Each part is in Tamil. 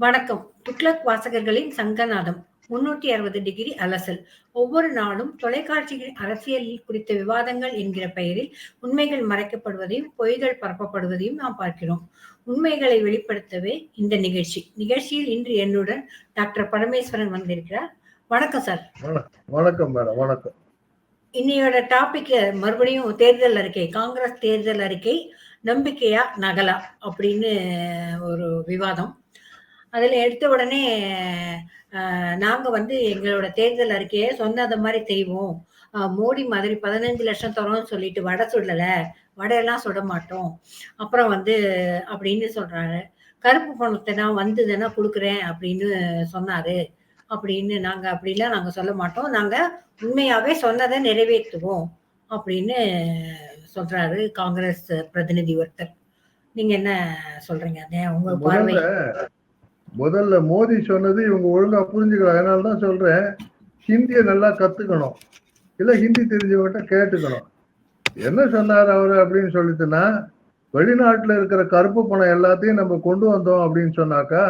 வணக்கம். துக்ளக் வாசகர்களின் சங்கநாதம். முன்னூற்றி அறுபது டிகிரி அலசல். ஒவ்வொரு நாளும் தொலைக்காட்சிகளின் அரசியல் குறித்த விவாதங்கள் என்கிற பெயரில் உண்மைகள் மறைக்கப்படுவதையும் பொய்கள் பரப்பப்படுவதையும் நாம் பார்க்கிறோம். உண்மைகளை வெளிப்படுத்தவே இந்த நிகழ்ச்சி. நிகழ்ச்சியில் இன்று என்னுடன் டாக்டர் பரமேஸ்வரன் வந்திருக்கிறார். வணக்கம் சார். வணக்கம். மேடம். வணக்கம். இன்னையோட டாபிக் மறுபடியும் தேர்தல் அறிக்கை காங்கிரஸ் தேர்தல் அறிக்கை நம்பிக்கையா நகலா அப்படின்னு ஒரு விவாதம். அதில் எடுத்த உடனே நாங்கள் வந்து எங்களோட தேர்தல் அறிக்கையை சொன்னது மாதிரி செய்வோம். மோடி மாதிரி பதினஞ்சு லட்சம் தரோம்னு சொல்லிட்டு வடை சுடலை. வடையெல்லாம் சுட மாட்டோம். அப்புறம் வந்து அப்படின்னு சொல்றாரு. கருப்பு பணத்தை நான் வந்ததுன்னா கொடுக்குறேன் அப்படின்னு சொன்னாரு. அப்படின்னு நாங்க அப்படிலாம் நாங்க சொல்ல மாட்டோம். நாங்க உண்மையாவே சொன்னதை நிறைவேற்றுவோம் அப்படின்னு சொல்றாரு காங்கிரஸ் பிரதிநிதி ஒருத்தர். நீங்க என்ன சொல்றீங்க? அதே உங்க பார்வை? முதல்ல மோடி சொன்னது இவங்க ஒழுங்கா புரிஞ்சுக்கலாம் அதனால தான் சொல்றேன் ஹிந்தியை நல்லா கத்துக்கணும். இல்ல ஹிந்தி தெரிஞ்சவங்கிட்ட கேட்டுக்கணும். என்ன சொன்னார் அவர் அப்படின்னு சொல்லிட்டுன்னா வெளிநாட்டுல இருக்கிற கருப்பு பணம் எல்லாத்தையும் நம்ம கொண்டு வந்தோம் அப்படின்னு சொன்னாக்கா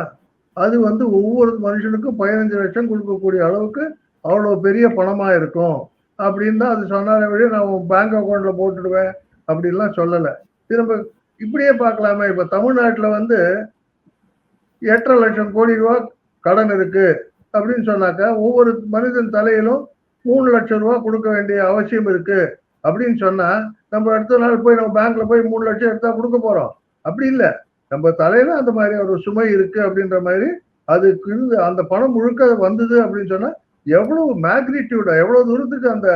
அது வந்து ஒவ்வொரு மனுஷனுக்கும் பதினஞ்சு லட்சம் கொடுக்கக்கூடிய அளவுக்கு அவ்வளோ பெரிய பணமா இருக்கும். அப்படின்னு தான் அது சொன்னாலே வழியே நான் பேங்க் அக்கௌண்ட்ல போட்டுடுவேன் அப்படின்லாம் சொல்லலை. திரும்ப இப்படியே பார்க்கலாமே. இப்ப தமிழ்நாட்டுல வந்து எட்டரை லட்சம் கோடி ரூபா கடன் இருக்கு அப்படின்னு சொன்னாக்கா ஒவ்வொரு மனிதன் தலையிலும் மூணு லட்சம் ரூபா கொடுக்க வேண்டிய அவசியம் இருக்கு அப்படின்னு சொன்னா நம்ம அடுத்த நாள் போய் நம்ம பேங்க்ல போய் மூணு லட்சம் எடுத்தா கொடுக்க போறோம். அப்படி இல்லை. நம்ம தலையில அந்த மாதிரி ஒரு சுமை இருக்கு அப்படின்ற மாதிரி அதுக்கு இருந்து அந்த பணம் முழுக்க வந்தது அப்படின்னு சொன்னா எவ்வளவு மேக்னிடியூட எவ்வளவு தூரத்துக்கு அந்த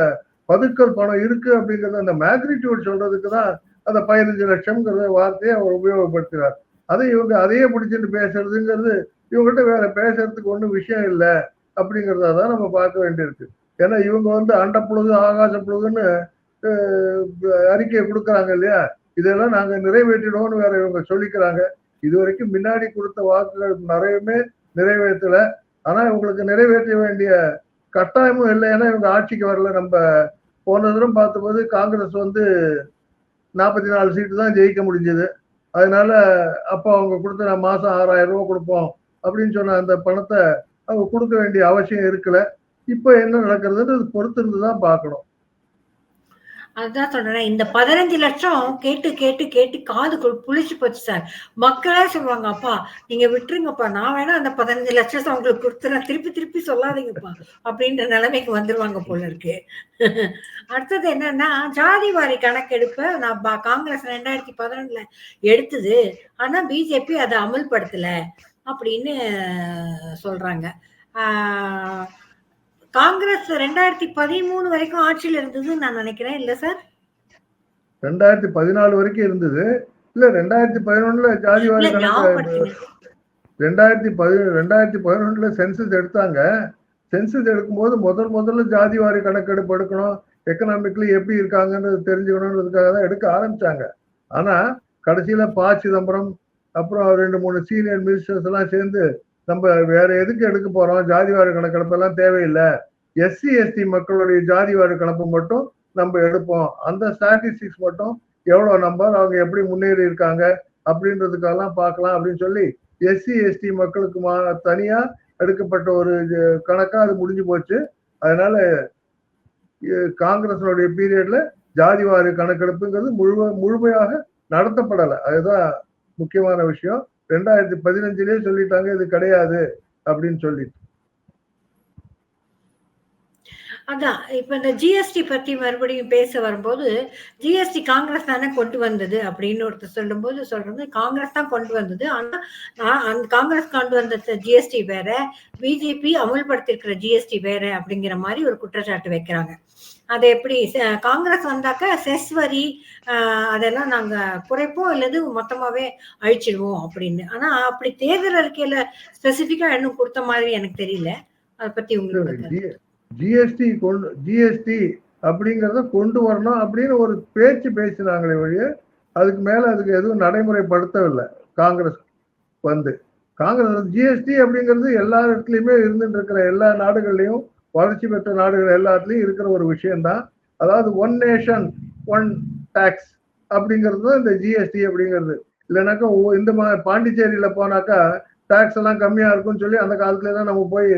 பதுக்கல் பணம் இருக்கு அப்படிங்கறது அந்த மேக்னிடியூட் சொல்றதுக்கு தான் அந்த பதினஞ்சு லட்சம்ங்கிற வார்த்தையை அவர் உபயோகப்படுத்துகிறார் அதை இவங்க அதையே பிடிச்சிட்டு பேசுறதுங்கிறது இவங்ககிட்ட வேற பேசுறதுக்கு ஒன்றும் விஷயம் இல்லை அப்படிங்கிறத தான் நம்ம பார்க்க வேண்டியிருக்கு. ஏன்னா இவங்க வந்து அண்ட ஆகாச புழுதுன்னு அறிக்கையை கொடுக்குறாங்க இல்லையா? இதெல்லாம் நாங்கள் நிறைவேற்றிடுவோம்னு வேற இவங்க சொல்லிக்கிறாங்க. இது வரைக்கும் முன்னாடி கொடுத்த வாக்குகள் நிறையவே நிறைவேற்றல. ஆனால் இவங்களுக்கு நிறைவேற்ற வேண்டிய கட்டாயமும் இல்லை. ஏன்னா இவங்க ஆட்சிக்கு வரல. நம்ம போன தூரம் பார்த்தபோது காங்கிரஸ் வந்து நாற்பத்தி நாலு சீட்டு தான் ஜெயிக்க முடிஞ்சது. அதனால அப்போ அவங்க கொடுத்த நான் மாதம் ஆறாயிரம் ரூபாய் கொடுப்போம் அப்படின்னு சொன்ன அந்த பணத்தை அவங்க கொடுக்க வேண்டிய அவசியம் இருக்கல. இப்போ என்ன நடக்கிறதுன்னு பொறுத்திருந்து தான் பார்க்கணும். அதுதான் சொல்றேன் இந்த பதினஞ்சு லட்சம் கேட்டு கேட்டு கேட்டு காதுக்குள் புளிச்சு போச்சு சார். மக்களே சொல்லுவாங்க அப்பா நீங்க விட்டுருங்கப்பா நான் வேணா அந்த பதினஞ்சு லட்சத்தை உங்களுக்கு கொடுத்துறேன். திருப்பி திருப்பி சொல்லாதீங்கப்பா. அப்படின்ற நிலைமைக்கு வந்துருவாங்க போல இருக்கு. அடுத்தது என்னன்னா ஜாதி வாரி கணக்கெடுப்ப நான் காங்கிரஸ் ரெண்டாயிரத்தி பதினொன்றுல எடுத்தது. ஆனா பிஜேபி அதை அமல்படுத்தல அப்படின்னு சொல்றாங்க. ஆஹ் காங்கிரஸ் ரெண்டாயிரத்தி பதிமூணு வரைக்கும் ஆட்சியில் இருந்தது நான் நினைக்கிறேன். இல்ல சார்? ரெண்டாயிரத்தி பதினாலு வரைக்கும் இருந்தது. இல்ல ரெண்டாயிரத்தி பதினொன்னுல ஜாதிவாரி ரெண்டாயிரத்தி பதி ரெண்டாயிரத்தி பதினொன்னுல சென்சஸ் எடுத்தாங்க. சென்சஸ் எடுக்கும்போது முதல் முதல்ல ஜாதிவாரி கணக்கெடுப்பு எடுக்கணும் எக்கனாமிக்லி எப்படி இருக்காங்கன்றது தெரிஞ்சுக்கணுன்றதுக்காக தான் எடுக்க ஆரம்பிச்சாங்க. ஆனா கடைசியில ப சிதம்பரம் அப்புறம் ரெண்டு மூணு சீனியர் மினிஸ்டர்ஸ் எல்லாம் சேர்ந்து நம்ம வேற எதுக்கு எடுக்க போறோம்? ஜாதிவாரி கணக்கெடுப்பெல்லாம் தேவையில்லை. எஸ்சி எஸ்டி மக்களுடைய ஜாதிவாரி கணக்கு மட்டும் நம்ம எடுப்போம். அந்த ஸ்டாட்டிஸ்டிக்ஸ் மட்டும் எவ்வளோ நம்பர் அவங்க எப்படி முன்னேறி இருக்காங்க அப்படின்றதுக்கெல்லாம் பார்க்கலாம் அப்படின்னு சொல்லி எஸ்சி எஸ்டி மக்களுக்கு மா தனியா எடுக்கப்பட்ட ஒரு கணக்காக அது முடிஞ்சு போச்சு. அதனால காங்கிரஸனுடைய பீரியட்ல ஜாதிவாரி கணக்கெடுப்புங்கிறது முழு முழுமையாக நடத்தப்படலை. அதுதான் முக்கியமான விஷயம். ரெண்டாயிரத்தி பதினஞ்சுலயே சொல்லிட்டாங்க இது கிடையாது அப்படின்னு சொல்லிட்டு. அதான் இப்ப இந்த ஜிஎஸ்டி பத்தி மறுபடியும் பேச வரும்போது ஜிஎஸ்டி காங்கிரஸ் தானே கொண்டு வந்தது அப்படின்னு ஒருத்தர் சொல்லும் போது சொல்றது காங்கிரஸ் தான் கொண்டு வந்தது. ஆனா அந்த காங்கிரஸ் கொண்டு வந்த ஜிஎஸ்டி வேற பிஜேபி அமுல்படுத்திருக்கிற ஜிஎஸ்டி வேற அப்படிங்கிற மாதிரி ஒரு குற்றச்சாட்டு வைக்கிறாங்க. அதை எப்படி காங்கிரஸ் வந்தாக்க செஸ் வரி அதெல்லாம் நாங்க குறைப்போம் இல்லது மொத்தமாவே அழிச்சிடுவோம் அப்படின்னு. ஆனா அப்படி தேர்தல் அறிக்கையில ஸ்பெசிபிக்கா இன்னும் கொடுத்த மாதிரி எனக்கு தெரியல. அதை பத்தி உங்களுக்கு ஜிஎஸ்டி கொண்டு ஜிஎஸ்டி அப்படிங்கிறத கொண்டு வரணும் அப்படின்னு ஒரு பேச்சு பேசினாங்களே வழிய அதுக்கு மேல அதுக்கு எதுவும் நடைமுறைப்படுத்தவில்லை காங்கிரஸ் வந்து. காங்கிரஸ் ஜிஎஸ்டி அப்படிங்கிறது எல்லா இடத்துலையுமே இருந்துட்டு இருக்கிற எல்லா நாடுகள்லையும் வளர்ச்சி பெற்ற நாடுகள் எல்லாத்துலயும் இருக்கிற ஒரு விஷயம்தான். அதாவது ஒன் நேஷன் ஒன் டேக்ஸ் அப்படிங்கிறது தான் இந்த ஜிஎஸ்டி அப்படிங்கிறது. இல்லைனாக்கா இந்த மா பாண்டிச்சேரியில போனாக்கா டாக்ஸ் எல்லாம் கம்மியா இருக்கும்னு சொல்லி அந்த காலத்துல தான் நம்ம போய்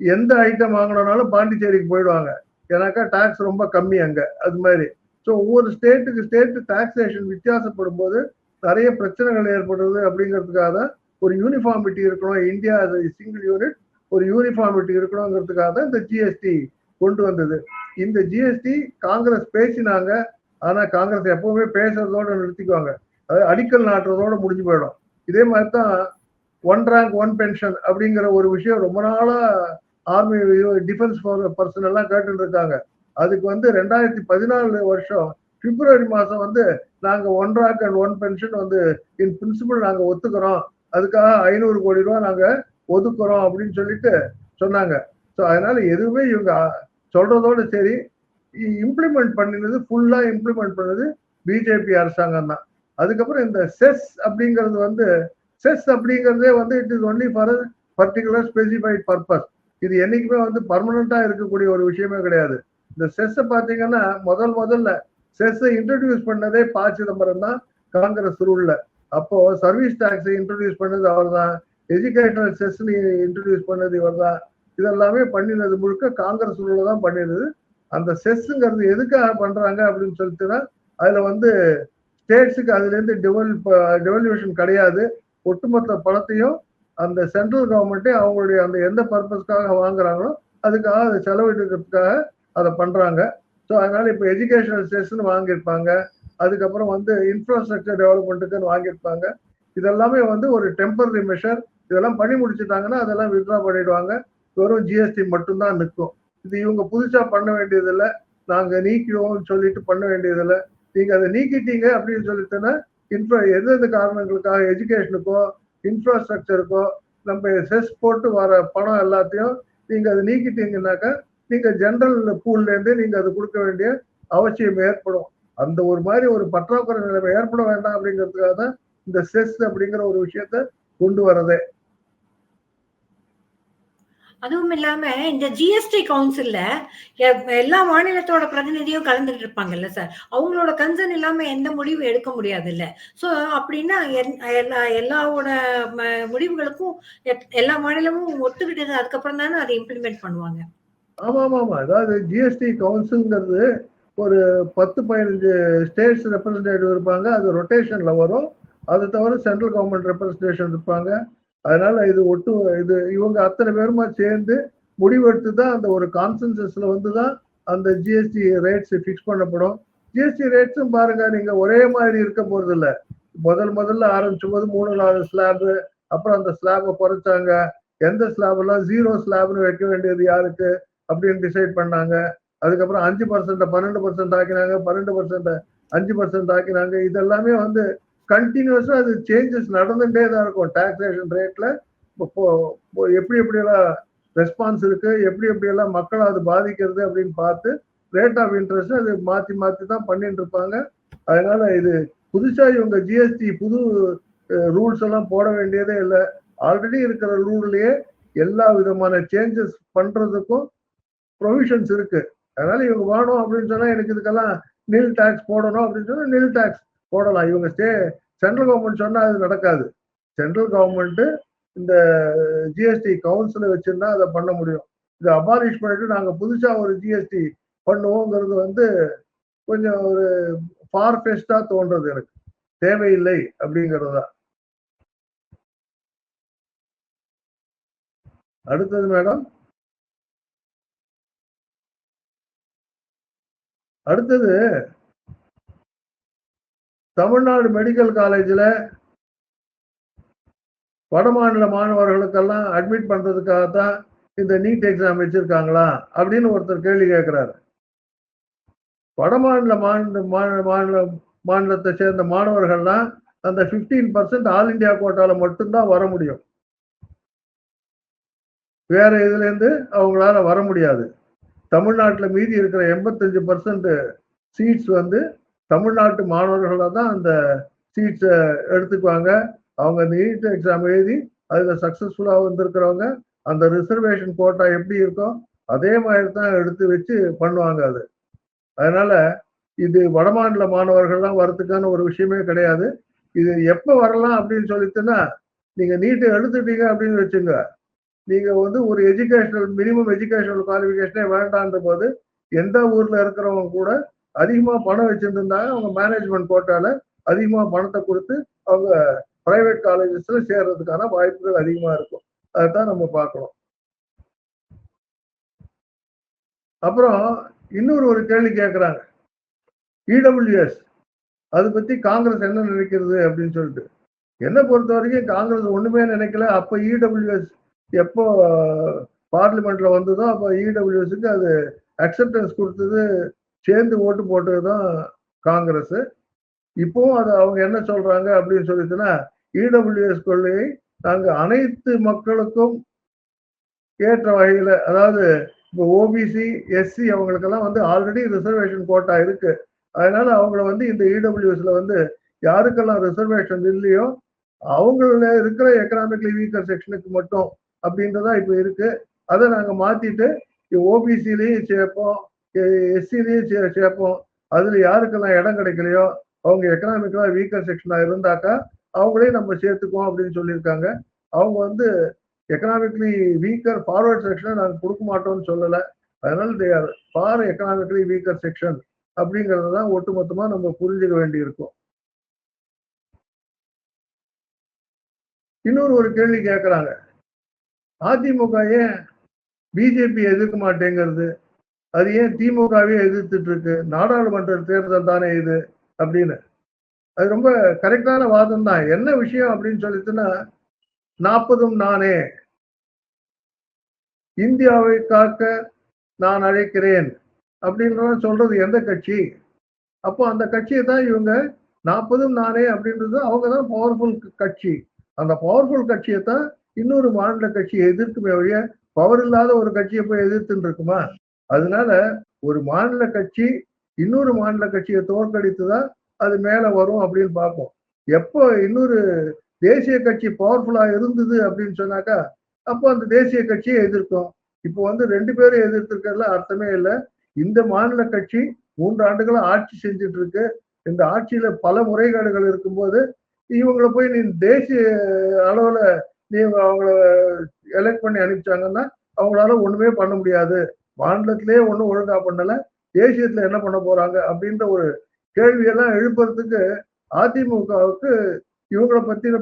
எந்த ஐட்டம் வாங்கணும்னாலும் பாண்டிச்சேரிக்கு போயிடுவாங்க. ஏன்னாக்கா டாக்ஸ் ரொம்ப கம்மி அங்க அது மாதிரி. ஸோ ஒவ்வொரு ஸ்டேட்டுக்கு ஸ்டேட்டு டாக்ஸேஷன் வித்தியாசப்படும் போது நிறைய பிரச்சனைகள் ஏற்படுறது அப்படிங்கிறதுக்காக தான் ஒரு யூனிஃபார்மிட்டி இருக்கணும். இந்தியா சிங்கிள் யூனிட் ஒரு யூனிஃபார்மிட்டி இருக்கணுங்கிறதுக்காக தான் இந்த ஜிஎஸ்டி கொண்டு வந்தது. இந்த ஜிஎஸ்டி காங்கிரஸ் பேசினாங்க. ஆனா காங்கிரஸ் எப்பவுமே பேசுறதோட நிறுத்திக்குவாங்க. அதாவது அடிக்கல் நாட்டுறதோட முடிஞ்சு போயிடும். இதே மாதிரி தான் ஒன் ரேங்க் ஒன் பென்ஷன் அப்படிங்கிற ஒரு விஷயம் ரொம்ப நாளா ஆர்மி டிஃபென்ஸ் பர்சன் எல்லாம் கேட்டு இருக்காங்க. அதுக்கு வந்து ரெண்டாயிரத்தி பதினாலு வருஷம் பிப்ரவரி மாசம் வந்து நாங்க one rank and one pension வந்து இன் பிரின்சிபல் நாங்க ஒத்துக்கிறோம். அதுக்காக ஐநூறு கோடி ரூபா நாங்க ஒதுக்குறோம் அப்படின்னு சொல்லிட்டு சொன்னாங்க. ஸோ அதனால எதுவுமே இவங்க சொல்றதோட சரி இம்ப்ளிமெண்ட் பண்ணினது ஃபுல்லா இம்ப்ளிமெண்ட் பண்ணது பிஜேபி அரசாங்கம் தான். அதுக்கப்புறம் இந்த செஸ் அப்படிங்கிறது வந்து செஸ் அப்படிங்கிறதே வந்து it is only for particular specified purpose இது என்னைக்குமே வந்து பர்மனண்டா இருக்கக்கூடிய ஒரு விஷயமே கிடையாது. இந்த செஸ்ஸை பார்த்தீங்கன்னா முதல் முதல்ல செஸ்ஸை இன்ட்ரடியூஸ் பண்ணதே ப சிதம்பரம் தான் காங்கிரஸ் ரூல்ல அப்போ சர்வீஸ் டாக்ஸை இன்ட்ரடியூஸ் பண்ணது அவர் தான் எஜுகேஷனல் செஸ் இன்ட்ரடியூஸ் பண்ணது இவர் தான் இதெல்லாமே பண்ணினது முழுக்க காங்கிரஸ் தான் பண்ணிடுது அந்த செஸ்ஸுங்கிறது எதுக்காக பண்றாங்க அப்படின்னு சொல்லிட்டுனா அதுல வந்து ஸ்டேட்ஸுக்கு அதுலேருந்து இருந்து டெவல்யூஷன் கிடையாது. ஒட்டுமொத்த பணத்தையும் அந்த சென்ட்ரல் கவர்மெண்ட்டே அவங்களுடைய அந்த எந்த பர்பஸ்க்காக வாங்குறாங்களோ அதுக்காக அதை செலவிடுறதுக்காக அதை பண்றாங்க. ஸோ அதனால இப்போ எஜுகேஷனல் செஸ்ன்னு வாங்கியிருப்பாங்க. அதுக்கப்புறம் வந்து இன்ஃப்ராஸ்ட்ரக்சர் டெவலப்மெண்ட்டுக்குன்னு வாங்கியிருப்பாங்க. இதெல்லாமே வந்து ஒரு டெம்பரரி மெஷர் இதெல்லாம் பண்ணி முடிச்சுட்டாங்கன்னா அதெல்லாம் வித்ரா பண்ணிடுவாங்க. வெறும் ஜிஎஸ்டி மட்டும்தான் நிற்கும். இது இவங்க புதுசா பண்ண வேண்டியதில்லை. நாங்க நீக்கிடுவோம்னு சொல்லிட்டு பண்ண வேண்டியதில்லை. நீங்க அதை நீக்கிட்டீங்க அப்படின்னு சொல்லிட்டுன்னா இன்ஃப்ரா எந்தெந்த காரணங்களுக்காக எஜுகேஷனுக்கோ இன்ஃப்ராஸ்ட்ரக்சருக்கோ நம்ம செஸ் போட்டு வர பணம் எல்லாத்தையும் நீங்க அதை நீக்கிட்டீங்கன்னாக்கா நீங்க ஜென்ரல் பூல்ல இருந்து நீங்க அது கொடுக்க வேண்டிய அவசியம் ஏற்படும். அந்த ஒரு மாதிரி ஒரு பற்றாக்குறை நிலைமை ஏற்பட வேண்டாம் அப்படிங்கிறதுக்காக தான் இந்த செஸ் அப்படிங்கிற ஒரு விஷயத்த கொண்டு வரதே. அதுவும் இல்லாம இந்த ஜிஎஸ்டி கவுன்சில்ல எல்லா மாநிலத்தோட பிரதிநிதியும் கலந்துட்டு இருப்பாங்கல்ல சார் அவங்களோட கன்சர்ன் இல்லாம எந்த முடிவும் எடுக்க முடியாது இல்ல சோ அப்படின்னா எல்லா எல்லாவோட முடிவுகளுக்கும் எல்லா மாநிலமும் ஒத்துக்கிட்டு அதுக்கப்புறம் தானே அதை இம்ப்ளிமெண்ட் பண்ணுவாங்க. ஆமா ஆமா ஆமா அதாவது ஜிஎஸ்டி கவுன்சில்ங்கிறது ஒரு பத்து பதினஞ்சு ஸ்டேட்ஸ் ரெப்ரஸன்டேட்டிவ் இருப்பாங்க. அது ரொட்டேஷன்ல வரும். அதை தவிர சென்ட்ரல் கவர்மெண்ட் ரெப்ரஸன்டேஷன் இருப்பாங்க. அதனால இது ஒட்டு இது இவங்க அத்தனை பேருமா சேர்ந்து முடிவெடுத்து தான் அந்த ஒரு கான்சன்சஸ்ல வந்து தான் அந்த ஜிஎஸ்டி ரேட்ஸ் ஃபிக்ஸ் பண்ணப்படும். ஜிஎஸ்டி ரேட்ஸும் பாருங்க நீங்க ஒரே மாதிரி இருக்க போறது இல்ல முதல் முதல்ல ஆரம்பிச்சும் போது மூணு நாலு ஸ்லாபு அப்புறம் அந்த ஸ்லாபை குறைச்சாங்க. எந்த ஸ்லாபெல்லாம் ஜீரோ ஸ்லாப்னு வைக்க வேண்டியது யாருக்கு? அப்படின்னு டிசைட் பண்ணாங்க. அதுக்கப்புறம் அஞ்சு பர்சன்ட பன்னெண்டு பர்சன்ட் ஆக்கினாங்க பன்னெண்டு பர்சன்ட அஞ்சு பர்சன்ட் ஆக்கினாங்க. இதெல்லாமே வந்து கண்டினியூஸா அது சேஞ்சஸ் நடந்துட்டே தான் இருக்கும். டாக்ஸேஷன் ரேட்ல எப்படி எப்படியெல்லாம் ரெஸ்பான்ஸ் இருக்கு எப்படி எப்படியெல்லாம் மக்களை அது பாதிக்கிறது அப்படின்னு பார்த்து ரேட் ஆஃப் இன்ட்ரெஸ்ட் அது மாத்தி மாத்தி தான் பண்ணிட்டு இருப்பாங்க. அதனால இது புதுசா இவங்க ஜிஎஸ்டி புது ரூல்ஸ் எல்லாம் போட வேண்டியதே இல்லை. ஆல்ரெடி இருக்கிற ரூல்லையே எல்லா விதமான சேஞ்சஸ் பண்றதுக்கும் ப்ரொவிஷன்ஸ் இருக்கு. அதனால இவங்க வேணும் அப்படின்னு சொன்னா எனக்கு இதுக்கெல்லாம் நில் டாக்ஸ் போடணும் அப்படின்னு சொன்னா நில் டாக்ஸ் போடலாம். இவங்க ஸ்டே சென்ட்ரல் கவர்மெண்ட் சொன்னா அது நடக்காது. சென்ட்ரல் கவர்மெண்ட் இந்த ஜிஎஸ்டி கவுன்சிலை வச்சிருந்தா அதை பண்ண முடியும். இதை அபாலிஷ் பண்ணிட்டு நாங்க புதுசா ஒரு ஜிஎஸ்டி பண்ணுவோங்கிறது வந்து கொஞ்சம் ஒரு ஃபார் ஃபெஸ்டாக தோன்றது எனக்கு. தேவையில்லை அப்படிங்கிறது. தான் அடுத்தது மேடம். அடுத்தது தமிழ்நாடு மெடிக்கல் காலேஜில் வடமாநில மாணவர்களுக்கெல்லாம் அட்மிட் பண்ணுறதுக்காக தான் இந்த நீட் எக்ஸாம் வச்சுருக்காங்களா அப்படின்னு ஒருத்தர் கேள்வி கேட்குறாரு வடமாநில மாநில மாநில மாநிலத்தை சேர்ந்த மாணவர்கள்லாம் அந்த ஃபிஃப்டீன் பர்சன்ட் ஆல் இண்டியா கோட்டாவில் மட்டும்தான் வர முடியும். வேற இதுலேருந்து அவங்களால வர முடியாது. தமிழ்நாட்டில் மீதி இருக்கிற எண்பத்தஞ்சு பர்சன்ட் சீட்ஸ் வந்து தமிழ்நாட்டு மாணவர்களை தான் அந்த சீட்ஸை எடுத்துக்குவாங்க. அவங்க அந்த நீட் எக்ஸாம் எழுதி அதில் சக்ஸஸ்ஃபுல்லாக வந்திருக்கிறவங்க அந்த ரிசர்வேஷன் கோட்டா எப்படி இருக்கோ அதே மாதிரி தான் எடுத்து வச்சு பண்ணுவாங்க அது. அதனால இது வடமாநில மாணவர்கள்லாம் வரத்துக்கான ஒரு விஷயமே கிடையாது. இது எப்போ வரலாம் அப்படின்னு சொல்லிட்டுன்னா நீங்கள் நீட்டை எடுத்துட்டீங்க அப்படின்னு வச்சுங்க. நீங்கள் வந்து ஒரு எஜுகேஷனல் மினிமம் எஜுகேஷனல் குவாலிஃபிகேஷனே வேண்டான்ற போது எந்த ஊரில் இருக்கிறவங்க கூட அதிகமா பணம் வச்சிருந்திருந்தாங்க அவங்க மேனேஜ்மெண்ட் கோட்டால அதிகமா பணத்தை கொடுத்து அவங்க பிரைவேட் காலேஜஸ்ல சேர்றதுக்கான வாய்ப்புகள் அதிகமா இருக்கும். அதைத்தான் நம்ம பார்க்கணும். அப்புறம் இன்னொரு ஒரு கேள்வி கேட்குறாங்க இடபிள்யூஎஸ் அதை பத்தி காங்கிரஸ் என்ன நினைக்கிறது அப்படின்னு சொல்லிட்டு. என்னை பொறுத்த வரைக்கும் காங்கிரஸ் ஒண்ணுமே நினைக்கல. அப்ப இடபிள்யூஎஸ் எப்போ பார்லிமெண்ட்ல வந்ததோ அப்போ இடபிள்யூஎஸ்க்கு அது அக்செப்டன்ஸ் கொடுத்தது சேர்ந்து ஓட்டு போட்டது தான் காங்கிரஸ். இப்போவும் அது அவங்க என்ன சொல்றாங்க அப்படின்னு சொல்லிட்டுன்னா இடபிள்யூஎஸ் கொள்கையை நாங்கள் அனைத்து மக்களுக்கும் ஏற்ற வகையில் அதாவது இப்போ ஓபிசி எஸ்சி அவங்களுக்கெல்லாம் வந்து ஆல்ரெடி ரிசர்வேஷன் கோட்டா இருக்கு. அதனால அவங்கள வந்து இந்த இடபிள்யூஎஸ்ல வந்து யாருக்கெல்லாம் ரிசர்வேஷன் இல்லையோ அவங்கள இருக்கிற எக்கனாமிக்கலி வீக்கர் செக்ஷனுக்கு மட்டும் அப்படின்றதா இப்போ இருக்கு. அதை நாங்கள் மாத்திட்டு ஓபிசிலையும் சேர்ப்போம். எஸ்சி சே சேர்ப்போம் அதுல யாருக்கெல்லாம் இடம் கிடைக்கலையோ அவங்க எக்கனாமிக்கலா வீக்கர் செக்ஷனா இருந்தாக்கா அவங்களையும் நம்ம சேர்த்துக்குவோம் அப்படின்னு சொல்லியிருக்காங்க. அவங்க வந்து எக்கனாமிக்கலி வீக்கர் ஃபார்வர்ட் செக்ஷனை நாங்கள் கொடுக்க மாட்டோம்னு சொல்லலை. அதனால they are for economically weaker section அப்படிங்கிறது தான் ஒட்டுமொத்தமாக நம்ம புரிஞ்சுக்க வேண்டியிருக்கும். இன்னொரு ஒரு கேள்வி கேட்குறாங்க அதிமுக ஏன் பிஜேபி எதிர்க்க மாட்டேங்கிறது? அது ஏன் திமுகவே எதிர்த்துட்டு இருக்கு நாடாளுமன்ற தேர்தல் தானே இது அப்படின்னு. அது ரொம்ப கரெக்டான வாதம் தான் என்ன விஷயம் அப்படின்னு சொல்லிட்டுன்னா நாற்பதும் நானே. இந்தியாவை காக்க நான் அழைக்கிறேன் அப்படின்றத சொல்றது எந்த கட்சி? அப்போ அந்த கட்சியை தான் இவங்க நாற்பதும் நானே அப்படின்றது அவங்க தான் பவர்ஃபுல் கட்சி. அந்த பவர்ஃபுல் கட்சியை தான் இன்னொரு மாநில கட்சியை எதிர்க்குமே வழிய பவர் இல்லாத ஒரு கட்சியை போய் எதிர்த்துன்னு இருக்குமா? அதனால ஒரு மாநில கட்சி இன்னொரு மாநில கட்சியை தோற்கடித்து தான் அது மேலே வரும் அப்படின்னு பார்ப்போம். எப்போ இன்னொரு தேசிய கட்சி பவர்ஃபுல்லாக இருந்தது அப்படின்னு சொன்னாக்கா அப்போ அந்த தேசிய கட்சியை எதிர்க்கும். இப்போ வந்து ரெண்டு பேரும் எதிர்த்திருக்கிறதுல அர்த்தமே இல்லை. இந்த மாநில கட்சி மூன்று ஆண்டுகளும் ஆட்சி செஞ்சுட்டு இருக்கு இந்த ஆட்சியில பல முறைகேடுகள் இருக்கும்போது இவங்களை போய் நீ தேசிய அளவில் நீ அவங்கள எலெக்ட் பண்ணி அனுப்பிச்சாங்கன்னா அவங்களால ஒண்ணுமே பண்ண முடியாது. மாநிலத்திலேயே ஒன்றும் ஒழுங்கா பண்ணல தேசியத்துல என்ன பண்ண போறாங்க அப்படின்ற ஒரு கேள்வியெல்லாம் எழுப்புறதுக்கு அதிமுகவுக்கு இவங்களை பத்தின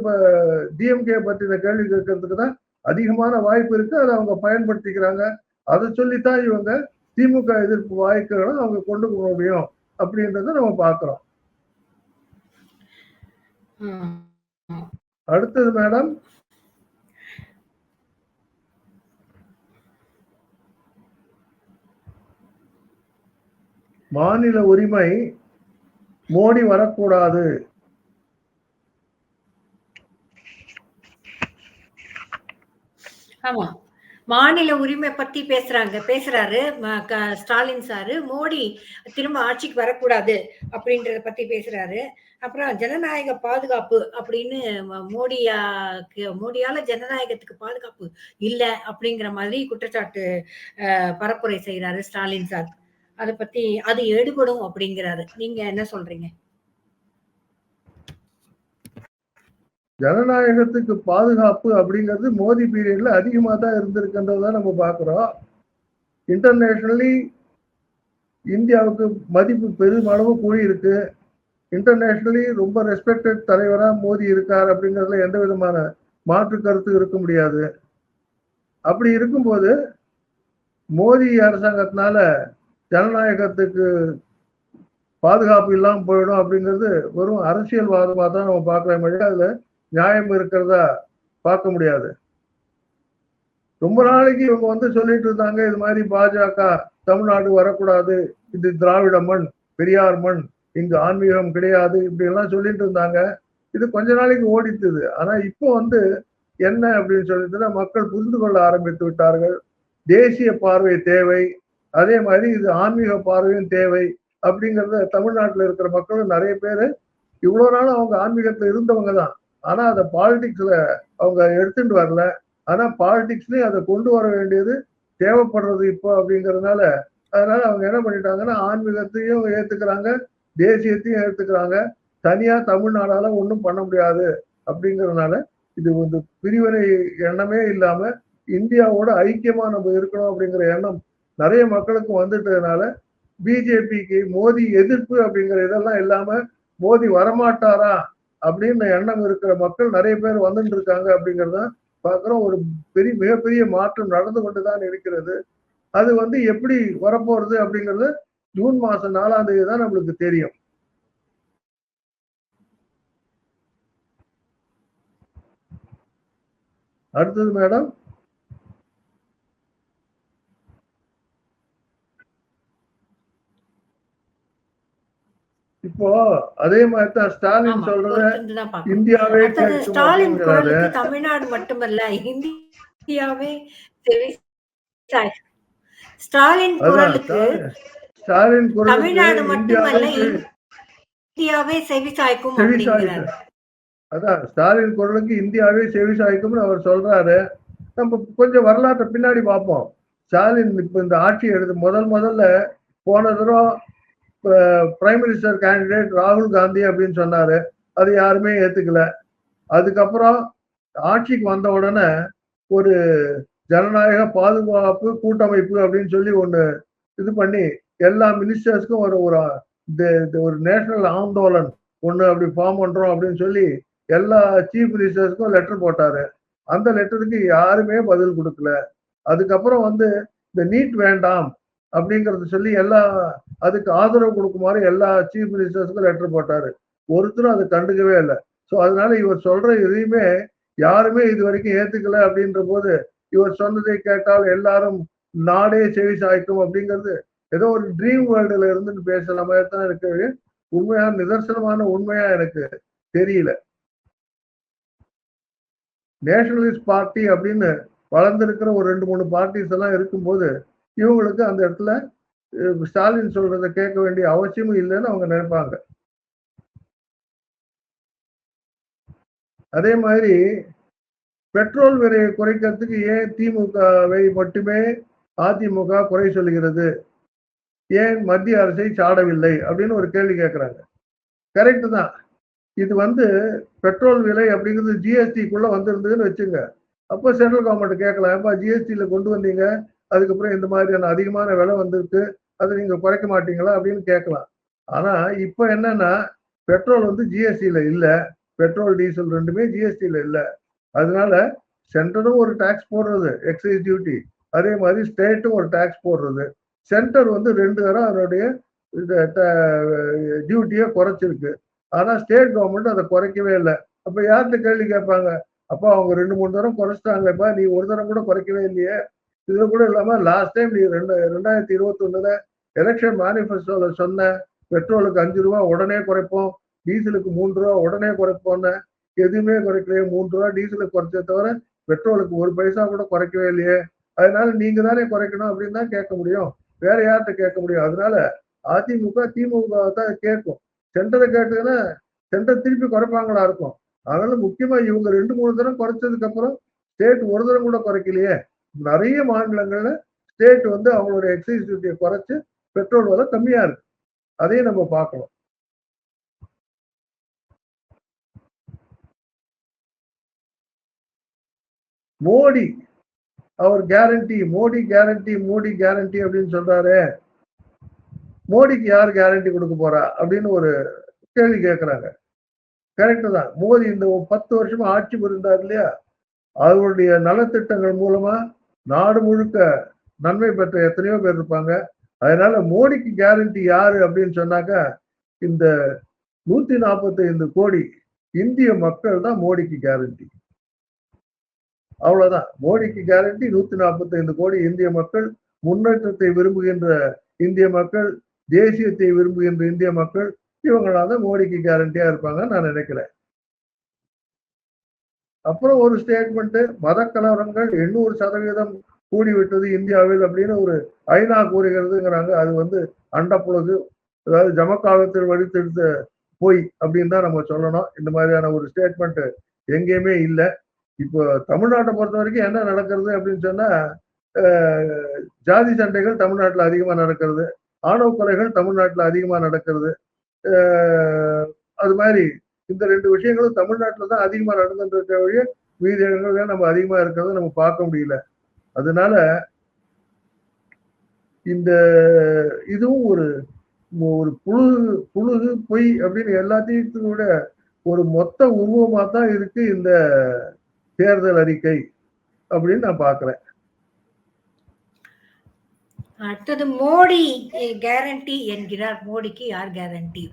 டிஎம்கே பத்தின கேள்வி கேட்கறதுக்கு தான் அதிகமான வாய்ப்பு இருக்கு. அதை அவங்க பயன்படுத்திக்கிறாங்க. அதை சொல்லித்தான் இவங்க திமுக எதிர்ப்பு வாய்ப்புகளை அவங்க கொண்டு போக முடியும் அப்படின்றத நம்ம பார்க்கிறோம். அடுத்தது மேடம். மாநில உரிமை மோடி வரக்கூடாது. ஆமா. மாநில உரிமை பத்தி பேசுறாங்க. பேசுறாரு ஸ்டாலின் சாரு. மோடி திரும்ப ஆட்சிக்கு வரக்கூடாது அப்படின்றத பத்தி பேசுறாரு. அப்புறம் ஜனநாயக பாதுகாப்பு அப்படின்னு மோடியா மோடியால ஜனநாயகத்துக்கு பாதுகாப்பு இல்லை அப்படிங்கிற மாதிரி குற்றச்சாட்டு பரப்புரை செய்யறாரு ஸ்டாலின் சார். அதை பத்தி அது எடுபடும் அப்படிங்கிறாரு. நீங்க என்ன சொல்றீங்க? ஜனநாயகத்துக்கு பாதுகாப்பு அப்படிங்கிறது மோடி பீரியட்ல அதிகமா தான் இருந்திருக்குன்றத நம்ம பாக்குறோம் இன்டர்நேஷனலி இந்தியாவுக்கு மதிப்பு பெருமளவு கூடியிருக்கு. இன்டர்நேஷனலி ரொம்ப ரெஸ்பெக்டட் தலைவரா மோடி இருக்கார் அப்படிங்கிறதுல எந்த விதமான மாற்று கருத்து இருக்க முடியாது. அப்படி இருக்கும்போது மோடி அரசாங்கத்தினால ஜனநாயகத்துக்கு பாதுகாப்பு இல்லாமல் போயிடும் அப்படிங்கிறது வெறும் அரசியல்வாதமாக தான் நம்ம பார்க்கலாம் அதுல நியாயம் இருக்கிறதா பார்க்க முடியாது. ரொம்ப நாளைக்கு இவங்க வந்து சொல்லிட்டு இருந்தாங்க இது மாதிரி பாஜக தமிழ்நாடு வரக்கூடாது இது திராவிட மண் பெரியார் மண் இங்கு ஆன்மீகம் கிடையாது இப்படி எல்லாம் சொல்லிட்டு இருந்தாங்க. இது கொஞ்ச நாளைக்கு ஓடித்துது. ஆனா இப்போ வந்து என்ன அப்படின்னு சொல்லிட்டுனா மக்கள் புரிந்து கொள்ள ஆரம்பித்து விட்டார்கள். தேசிய பார்வை தேவை அதே மாதிரி இது ஆன்மீக பார்வையும் தேவை அப்படிங்கிறத தமிழ்நாட்டில் இருக்கிற மக்களும் நிறைய பேர் இவ்வளோ நாளும் அவங்க ஆன்மீகத்தில் இருந்தவங்க தான். ஆனால் அதை பாலிடிக்ஸில் அவங்க எடுத்துட்டு வரல. ஆனால் பாலிடிக்ஸ்லேயும் அதை கொண்டு வர வேண்டியது தேவைப்படுறது இப்போ அப்படிங்கிறதுனால அதனால அவங்க என்ன பண்ணிட்டாங்கன்னா ஆன்மீகத்தையும் ஏற்றுக்கிறாங்க தேசியத்தையும் ஏற்றுக்கிறாங்க தனியாக தமிழ்நாடால் ஒன்றும் பண்ண முடியாது அப்படிங்கிறதுனால இது வந்து பிரிவினை எண்ணமே இல்லாமல் இந்தியாவோட ஐக்கியமாக நம்ம இருக்கணும் அப்படிங்கிற எண்ணம் நிறைய மக்களுக்கு வந்துட்டதுனால பிஜேபிக்கு மோடி எதிர்ப்பு அப்படிங்கிற இதெல்லாம் இல்லாம மோடி வரமாட்டாரா அப்படின்னு எண்ணம் இருக்கிற மக்கள் நிறைய பேர் வந்துட்டு இருக்காங்க அப்படிங்கறத பாக்குறோம் ஒரு பெரிய மிகப்பெரிய மாற்றம் நடந்து கொண்டுதான் இருக்கிறது. அது வந்து எப்படி வரப்போறது அப்படிங்கிறது ஜூன் மாசம் நாலாம் தேதி தான் நம்மளுக்கு தெரியும். அடுத்தது மேடம். இப்போ அதே மாதிரி தான் ஸ்டாலின் சொல்றத இந்தியாவே ஸ்டாலின் தமிழ்நாடு மட்டுமல்ல இந்தியாவே ஸ்டாலின் குரலுக்கு ஸ்டாலின் குரலுக்கு தமிழ்நாடு மட்டுமல்ல இந்தியாவே செவி- சாய்க்கும் அதான் ஸ்டாலின் குரலுக்கு இந்தியாவே செவி சாய்க்கும்னு அவர் சொல்றாரு. நம்ம கொஞ்சம் வரலாற்றை பின்னாடி பார்ப்போம். ஸ்டாலின் இப்ப இந்த ஆட்சி எடுத்து முதல் முதல்ல போன தடவை பிரைம் மினிஸ்டர் கேண்டிடேட் ராகுல் காந்தி அப்படின்னு சொன்னாரு. அது யாருமே ஏத்துக்கல. அதுக்கப்புறம் ஆட்சிக்கு வந்த உடனே ஒரு ஜனநாயக பாதுகாப்பு கூட்டமைப்பு அப்படின்னு சொல்லி ஒண்ணு இது பண்ணி எல்லா மினிஸ்டர்ஸ்க்கும் ஒரு ஒரு இந்த ஒரு நேஷனல் ஆந்தோலன் ஒன்று அப்படி ஃபார்ம் பண்றோம் அப்படின்னு சொல்லி எல்லா சீஃப் மினிஸ்டர்ஸ்க்கும் லெட்டர் போட்டாரு. அந்த லெட்டருக்கு யாருமே பதில் கொடுக்கல. அதுக்கப்புறம் வந்து இந்த நீட் வேண்டாம் அப்படிங்கறத சொல்லி எல்லா அதுக்கு ஆதரவு கொடுக்குமாறு எல்லா சீஃப் மினிஸ்டர்ஸுக்கும் லெட்டர் போட்டாரு. ஒருத்தரும் அதை கண்டுக்கவே இல்லை. ஸோ அதனால இவர் சொல்ற எதையுமே யாருமே இது வரைக்கும் ஏத்துக்கல அப்படின்ற போது இவர் சொன்னதை கேட்டால் எல்லாரும் நாடே செவி சாய்க்கும் அப்படிங்கிறது ஏதோ ஒரு ட்ரீம் வேர்ல்டுல இருந்து பேசுற மாதிரி தான் இருக்கு? உண்மையா நிதர்சனமான உண்மையா எனக்கு தெரியல. நேஷனலிஸ்ட் பார்ட்டி அப்படின்னு வளர்ந்துருக்கிற ஒரு ரெண்டு மூணு பார்ட்டிஸ் எல்லாம் இருக்கும்போது இவங்களுக்கு அந்த இடத்துல ஸ்டாலின் சொல்றதை கேட்க வேண்டிய அவசியமும் இல்லைன்னு அவங்க நினைப்பாங்க. அதே மாதிரி பெட்ரோல் விலையை குறைக்கிறதுக்கு ஏன் திமுகவை மட்டுமே அதிமுக குறை சொல்கிறது? ஏன் மத்திய அரசை சாடவில்லை? அப்படின்னு ஒரு கேள்வி கேட்குறாங்க. கரெக்ட் தான். இது வந்து பெட்ரோல் விலை அப்படிங்கிறது ஜிஎஸ்டிக்குள்ள வந்திருந்ததுன்னு வச்சுங்க. அப்போ சென்ட்ரல் கவர்மெண்ட் கேட்கலாம் ஏப்பா ஜிஎஸ்டியில் கொண்டு வந்தீங்க? அதுக்கப்புறம் இந்த மாதிரியான அதிகமான விலை வந்திருக்கு அதை நீங்கள் குறைக்க மாட்டீங்களா அப்படின்னு கேட்கலாம். ஆனால் இப்போ என்னன்னா பெட்ரோல் வந்து ஜிஎஸ்டியில் இல்லை பெட்ரோல் டீசல் ரெண்டுமே ஜிஎஸ்டியில் இல்லை. அதனால சென்டரும் ஒரு டேக்ஸ் போடுறது எக்ஸைஸ் டியூட்டி அதே மாதிரி ஸ்டேட்டும் ஒரு டேக்ஸ் போடுறது. சென்டர் வந்து ரெண்டு தரம் அதனுடைய டியூட்டியை குறைச்சிருக்கு. ஆனால் ஸ்டேட் கவர்மெண்ட் அதை குறைக்கவே இல்லை. அப்போ யார்கிட்ட கேள்வி கேட்பாங்க? அப்போ அவங்க ரெண்டு மூணு தரம் குறைச்சிட்டாங்கப்பா நீ ஒரு தரம் கூட குறைக்கவே இல்லையே. இதுல கூட இல்லாம லாஸ்ட் டைம் நீ ரெண்டு ரெண்டாயிரத்தி இருபத்தி ஒண்ணுல எலெக்ஷன் மேனிஃபெஸ்டோல சொன்ன பெட்ரோலுக்கு அஞ்சு ரூபா உடனே குறைப்போம் டீசலுக்கு மூன்று ரூபா உடனே குறைப்போம்னு எதுவுமே குறைக்கலையே மூன்று ரூபா டீசலுக்கு குறைச்சே தவிர பெட்ரோலுக்கு ஒரு பைசா கூட குறைக்கவே இல்லையே. அதனால நீங்க தானே குறைக்கணும் அப்படின்னு தான் கேட்க முடியும். வேற யார்கிட்ட கேட்க முடியும்? அதனால அதிமுக திமுக தான் கேட்கும். சென்டரை கேட்டதுன்னா சென்டர் திருப்பி குறைப்பாங்களா இருக்கும்? அதனால முக்கியமா இவங்க ரெண்டு மூணு தரம் குறைச்சதுக்கு அப்புறம் ஸ்டேட் ஒரு தரம் கூட குறைக்கலையே. நிறைய மாநிலங்கள்ல ஸ்டேட் வந்து அவங்களோட எக்ஸைஸ் டியூட்டியை குறைச்சு பெட்ரோல் விலை கம்மியா இருக்கு. அதையும் நம்ம பார்க்கலாம் மோடி அவர் guarantee Modi guarantee Modi guarantee அப்படின்னு சொல்றாரு. மோடிக்கு யார் கேரண்டி கொடுக்க போறா அப்படின்னு ஒரு கேள்வி கேட்கிறாங்க கரெக்டு தான். மோடி இந்த பத்து வருஷமா ஆட்சி புரிந்தார் இல்லையா? அவருடைய நலத்திட்டங்கள் மூலமா நாடு முழுக்க நன்மை பெற்ற எத்தனையோ பேர் இருப்பாங்க. அதனால மோடிக்கு கேரண்டி யாரு அப்படின்னு சொன்னாக்கா இந்த நூத்தி நாற்பத்தைந்து கோடி இந்திய மக்கள் தான் மோடிக்கு கேரண்டி அவ்வளவுதான். மோடிக்கு கேரண்டி நூத்தி நாற்பத்தைந்து கோடி இந்திய மக்கள் முன்னேற்றத்தை விரும்புகின்ற இந்திய மக்கள் தேசியத்தை விரும்புகின்ற இந்திய மக்கள் இவங்களால தான் மோடிக்கு கேரண்டியா இருப்பாங்கன்னு நான் நினைக்கிறேன். அப்புறம் ஒரு ஸ்டேட்மெண்ட் மத கலவரங்கள் எண்ணூறு சதவீதம் கூடிவிட்டது இந்தியாவில் அப்படின்னு ஒரு ஐநா கூறுகிறதுங்கிறாங்க. அது வந்து அண்டப்பொழுது அதாவது ஜமக்காலத்தில் வடித்தெடுத்த போய் அப்படின்னு தான் நம்ம சொல்லணும். இந்த மாதிரியான ஒரு ஸ்டேட்மெண்ட் எங்கேயுமே இல்லை. இப்போ தமிழ்நாட்டை பொறுத்த வரைக்கும் என்ன நடக்கிறது அப்படின்னு சொன்னா ஜாதி சண்டைகள் தமிழ்நாட்டில் அதிகமாக நடக்கிறது. ஆணவ கொலைகள் தமிழ்நாட்டில் அதிகமாக நடக்கிறது. அது மாதிரி இந்த ரெண்டு விஷயங்களும் தமிழ்நாட்டில் தான் அதிகமாக நடந்துட்டு வழிய மீதி இடங்கள்ல நம்ம அதிகமா இருக்கிறத நம்ம பார்க்க முடியல. அதனால இந்த இதுவும் ஒரு ஒரு புழு புழுகு பொய் அப்படின்னு எல்லாத்தையும் விட ஒரு மொத்த உருவமா தான் இருக்கு இந்த தேர்தல் அறிக்கை அப்படின்னு நான் பாக்குறேன் அடுத்தது மோடி கேரண்டி என்கிறார். மோடிக்கு யார் கேரண்டி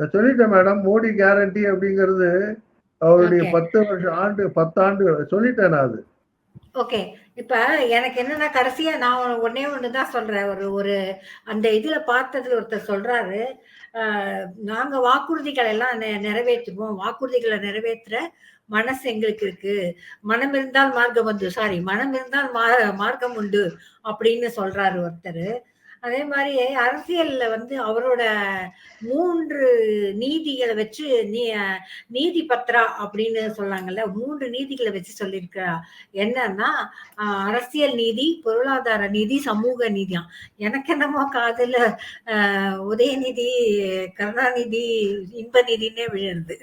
நான் சொல்லிட்டேன் மேடம் மோடி கேரண்டி அப்படிங்கிறது அவருடைய. பத்து வருஷம் ஆண்டு பத்தாண்டு சொல்லிட்டேன் நான் அது. ஓகே இப்ப எனக்கு என்னன்னா கடைசியா நான் ஒன்னே ஒண்ணுதான் சொல்றேன். ஒரு ஒரு அந்த இதுல பார்த்ததுல ஒருத்தர் சொல்றாரு நாங்க வாக்குறுதிகள் எல்லாம் நிறைவேற்றுவோம். வாக்குறுதிகளை நிறைவேற்றுற மனசு எங்களுக்கு இருக்கு. மனம் இருந்தால் மார்க்கம் உண்டு சாரி மனம் இருந்தால் மார்க்கம் உண்டு அப்படின்னு சொல்றாரு ஒருத்தர். அதே மாதிரி அரசியல்ல வந்து அவரோட மூன்று நீதிகளை வச்சு நீ நீதி பத்ரா அப்படின்னு சொன்னாங்கல்ல மூன்று நீதிகளை வச்சு சொல்லியிருக்கிறா என்னன்னா அரசியல் நீதி பொருளாதார நீதி சமூக நீதியாம். எனக்கு என்னமோ காதுல ஆஹ் உதயநிதி கருணாநிதி இன்ப நிதினே விழுது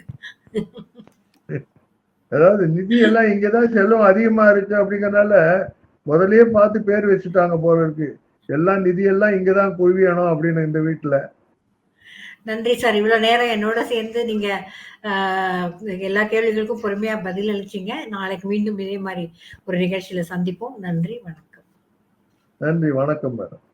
அதாவது நிதி எல்லாம் இங்கதான் செல்வம் அதிகமா இருக்கு அப்படிங்கறதுனால முதல்லயே பார்த்து பேர் வச்சுட்டாங்க போல இருக்கு. எல்லாம் நிதி எல்லாம் இங்கதான் குவியணும் அப்படின்னு இந்த வீட்டுல. நன்றி சார். இவ்வளவு நேரம் என்னோட சேர்ந்து நீங்க எல்லா கேள்விகளுக்கும் பொறுமையா பதில் அளிச்சீங்க. நாளைக்கு மீண்டும் இதே மாதிரி ஒரு நிகழ்ச்சியில சந்திப்போம். நன்றி வணக்கம். நன்றி வணக்கம் மேடம்.